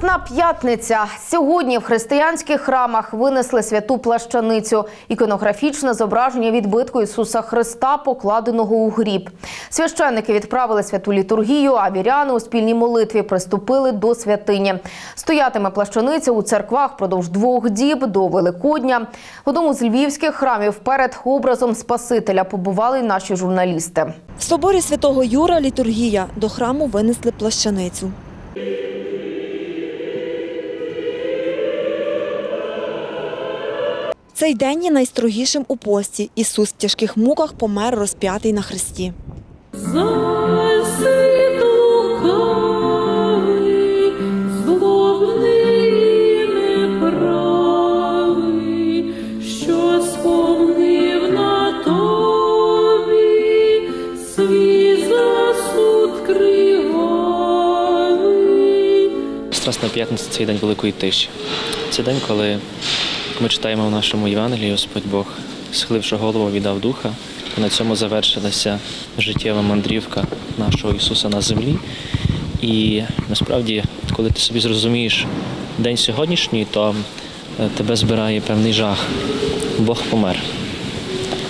Страсна п'ятниця. Сьогодні в християнських храмах винесли святу плащаницю, іконографічне зображення відбитку Ісуса Христа, покладеного у гріб. Священники відправили святу літургію, а віряни у спільній молитві приступили до святині. Стоятиме плащаниця у церквах продовж двох діб до Великодня. В одному з львівських храмів перед образом Спасителя побували й наші журналісти. В соборі святого Юра літургія. До храму винесли плащаницю. Цей день є найстрогішим у пості. Ісус в тяжких муках помер розп'ятий на хресті. Страсна п'ятниця це день великої тиші. Це день, коли ми читаємо в нашому Євангелії, Господь Бог, схиливши голову, віддав духа. На цьому завершилася життєва мандрівка нашого Ісуса на землі. І насправді, коли ти собі зрозумієш день сьогоднішній, то е, тебе збирає певний жах. Бог помер.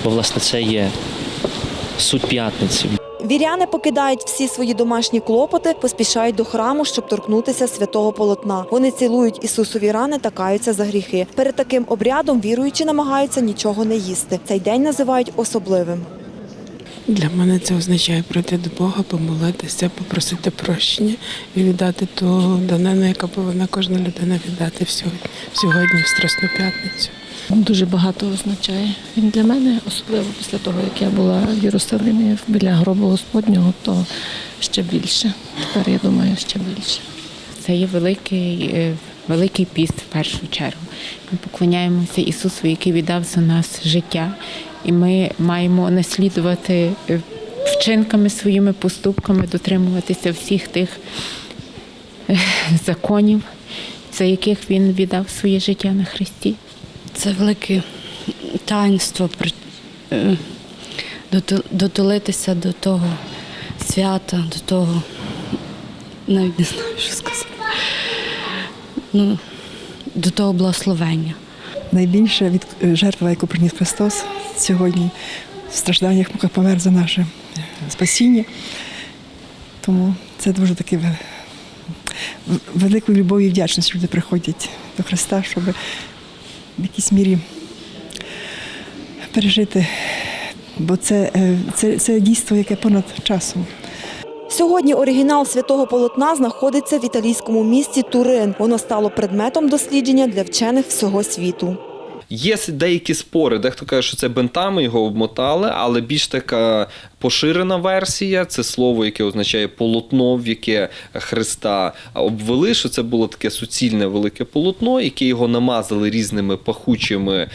Бо, власне, це є суть п'ятниці. Віряни покидають всі свої домашні клопоти, поспішають до храму, щоб торкнутися святого полотна. Вони цілують Ісусові рани та каються за гріхи. Перед таким обрядом віруючі намагаються нічого не їсти. Цей день називають особливим. Для мене це означає прийти до Бога, помолитися, попросити прощення і віддати ту данину, яка повинна кожна людина віддати сьогодні в Страсну п'ятницю. Дуже багато означає. Він для мене, особливо після того, як я була в Єрусалимі біля гробу Господнього, то ще більше. Тепер я думаю, ще більше. Це є великий, е, великий піст в першу чергу. Ми поклоняємося Ісусу, який віддав за нас життя, і ми маємо наслідувати е, вчинками своїми поступками, дотримуватися всіх тих е, законів, за яких Він віддав своє життя на Христі. Це велике таїнство е, дотулитися до того свята, до того, навіть не знаю, що сказати. Ну, до того благословення. найбільша від е, жертва, яку приніс Христос сьогодні в стражданнях муках помер за наше спасіння. Тому це дуже таке великою любов'ю і вдячністю люди приходять до Христа, щоб в якійсь мірі пережити. Бо це, е, це, це дійство, яке понад часом. Сьогодні оригінал святого полотна знаходиться в італійському місті Турин. Воно стало предметом дослідження для вчених всього світу. Є деякі спори, дехто каже, що це бентами його обмотали, але більш така поширена версія це слово, яке означає полотно, в яке Христа обвели, що це було таке суцільне велике полотно, яке його намазали різними пахучими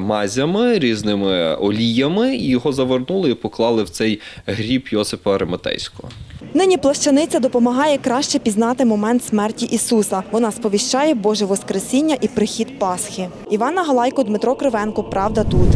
мазями, різними оліями, і його завернули і поклали в цей гріб Йосипа Ариматейського. Нині плащаниця допомагає краще пізнати момент смерті Ісуса. Вона сповіщає Боже Воскресіння і прихід Пасхи. Івана Галайко, Дмитро Кривенко. Правда тут.